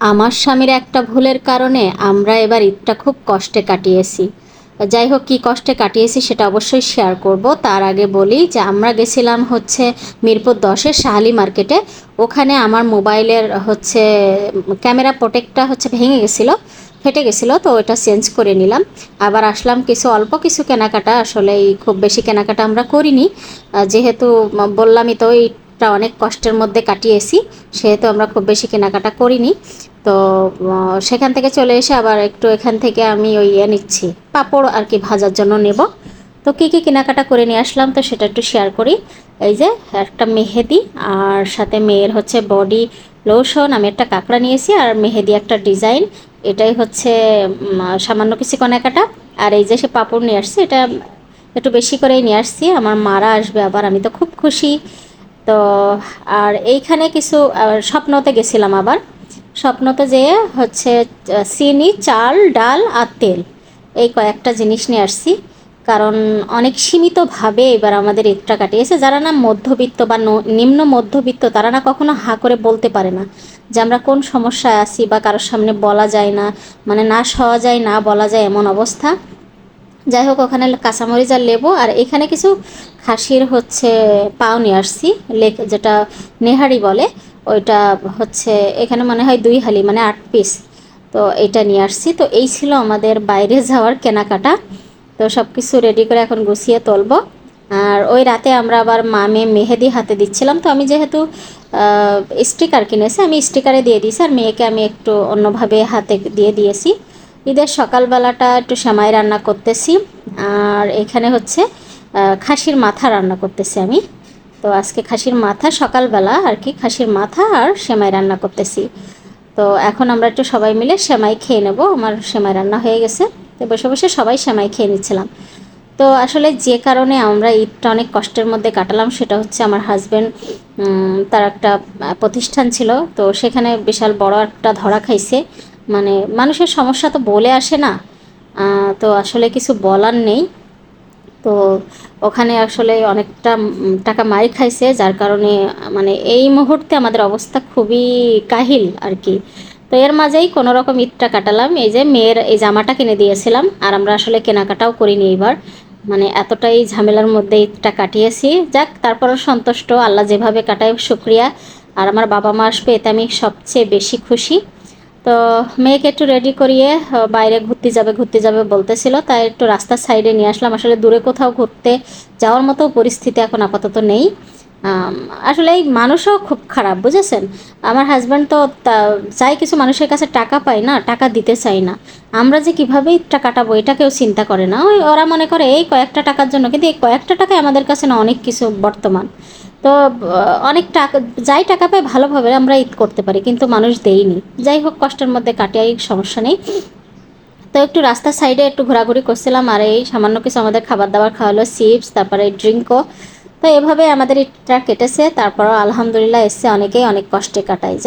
আমার স্বামীর একটা ভুলের কারণে আমরা এবার ঈদটা খুব কষ্টে কাটিয়েছি। যাই হোক কী কষ্টে কাটিয়েছি সেটা অবশ্যই শেয়ার করব। তার আগে বলি যে আমরা গেছিলাম হচ্ছে মিরপুর দশের শাহালি মার্কেটে। ওখানে আমার মোবাইলের হচ্ছে ক্যামেরা প্রোটেক্টটা হচ্ছে ভেঙে গেছিল, ফেটে গেছিল, তো ওটা চেঞ্জ করে নিলাম। আবার আসলাম কিছু অল্প কিছু কেনাকাটা আসলে খুব বেশি কেনাকাটা আমরা করিনি। যেহেতু বললামই তো এইটা অনেক কষ্টের মধ্যে কাটিয়েছি, সেহেতু আমরা খুব বেশি কেনাকাটা করিনি। তো সেখান থেকে চলে এসে আবার একটু এখান থেকে আমি ওই ইয়ে নিচ্ছি, পাঁপড় আর কি ভাজার জন্য নেব। তো কী কী কেনাকাটা করে নিয়ে আসলাম তো সেটা একটু শেয়ার করি। এই যে, একটা মেহেদি আর সাথে মেয়ের হচ্ছে বডি লোশন আমি একটা কাঁকড়া নিয়েছি আর মেহেদি একটা ডিজাইন এটাই হচ্ছে সামান্য কিছু কেনাকাটা। আর এই যে সে পাঁপড় নিয়ে আসছে, এটা একটু বেশি করেই নিয়ে আসছি। আমার মারা আসবে আবার, আমি তো খুব খুশি। তো, আর এইখানে কিছু স্বপ্নতে গেছিলাম আবার। স্বপ্নতে যেয়ে হচ্ছে চিনি, চাল, ডাল আর তেল। এই কয়েকটা জিনিস নিয়ে আসছি। কারণ অনেক সীমিতভাবে এবার আমাদের ঈদটা কাটিয়েছে। যারা না মধ্যবিত্ত বা নিম্ন মধ্যবিত্ত, তারা না কখনো হা করে বলতে পারে না যে আমরা কোন সমস্যায় আছি বা কারোর সামনে বলা যায় না মানে না সওয়া যায়, না বলা যায় এমন অবস্থা। যাই হোক ওখানে কাঁচামরিচ আর লেবু, আর এখানে কিছু খাসির হচ্ছে পাও নিয়ে আসছি, লেক যেটা নেহারি বলে, ওইটা হচ্ছে এখানে মনে হয় দুই হালি মানে আট পিস। তো এটা নিয়ে আসছি। তো এই ছিল আমাদের বাইরে যাওয়ার কেনাকাটা। তো সব কিছু রেডি করে এখন গুছিয়ে তুলবো। আর ওই রাতে আমরা আবার মামে মেহেদি হাতে দিচ্ছিলাম। তো আমি যেহেতু স্টিকার কিনেছি, আমি স্টিকারে দিয়ে দিয়েছি, আর মেয়েকে আমি একটু অন্যভাবে হাতে দিয়ে দিয়েছি। ঈদের সকালবেলাটা একটু সেমাই রান্না করতেছি। আর এখানে হচ্ছে খাসির মাথা রান্না করতেছি আমি। তো আজকে খাসির মাথা, সকালবেলা আর কি খাসির মাথা আর সেমাই রান্না করতেছি। তো এখন আমরা একটু সবাই মিলে সেমাই খেয়ে নেব। আমার সেমাই রান্না হয়ে গেছে। তো বসে বসে সবাই সেমাই খেয়ে নিচ্ছিলাম। তো আসলে যে কারণে আমরা ঈদটা অনেক কষ্টের মধ্যে কাটালাম, সেটা হচ্ছে আমার হাজব্যান্ড তার একটা প্রতিষ্ঠান ছিল। তো সেখানে বিশাল বড় একটা ধরা খাইছে। মানে মানুষের সমস্যা তো বলে আসে না তো আসলে কিছু বলার নেই। তো ওখানে আসলে অনেকটা টাকা মার খাইছে, যার কারণে মানে এই মুহূর্তে আমাদের অবস্থা খুবই কাহিল আর কি। তো এর মাঝেই কোনো রকম ঈদটা কাটালাম, এই যে মেয়ের এই জামাটা কিনে দিয়েছিলাম, আর আমরা আসলে কেনাকাটাও করিনি এবার মানে এতটাই ঝামেলার মধ্যে ঈদটা কাটিয়েছি। যাক, তারপরও সন্তুষ্ট, আল্লাহ যেভাবে কাটায়, শুক্রিয়া। আর আমার বাবা মা আসবে এতে আমি সবচেয়ে বেশি খুশি। তো মেয়েকে একটু রেডি করিয়ে বাইরে ঘুরতে যাবে ঘুরতে যাবে বলতেছিল। তাই একটু রাস্তার সাইডে নিয়ে আসলাম। আসলে দূরে কোথাও ঘুরতে যাওয়ার মতো পরিস্থিতি এখন আপাতত নেই। আসলে এই মানুষও খুব খারাপ, বুঝেছেন? আমার হাজব্যান্ড তো চাই কিছু মানুষের কাছে টাকা পায় না, টাকা দিতে চাই না। আমরা যে কীভাবে ঈদটা কাটাবো এটা কেউ চিন্তা করে না। ওই ওরা মনে করে, এই কয়েকটা টাকার জন্য। কিন্তু এই কয়েকটা টাকায় আমাদের কাছে না, অনেক কিছু বর্তমান। তো অনেক টাকা, যাই টাকা পায় ভালোভাবে আমরা ঈদ করতে পারি, কিন্তু মানুষ দেয়নি। যাই হোক, কষ্টের মধ্যে কাটিয়ে সমস্যা নেই। তো একটু রাস্তার সাইডে একটু ঘোরাঘুরি করছিলাম, আর এই সামান্য কিছু আমাদের খাবার দাবার খাওয়ালো চিপস তারপরে ড্রিঙ্কও তো এভাবে আমাদের ঈদটা কেটেছে তারপর আলহামদুলিল্লাহ এসছে অনেকেই অনেক কষ্টে কাটায়। যাই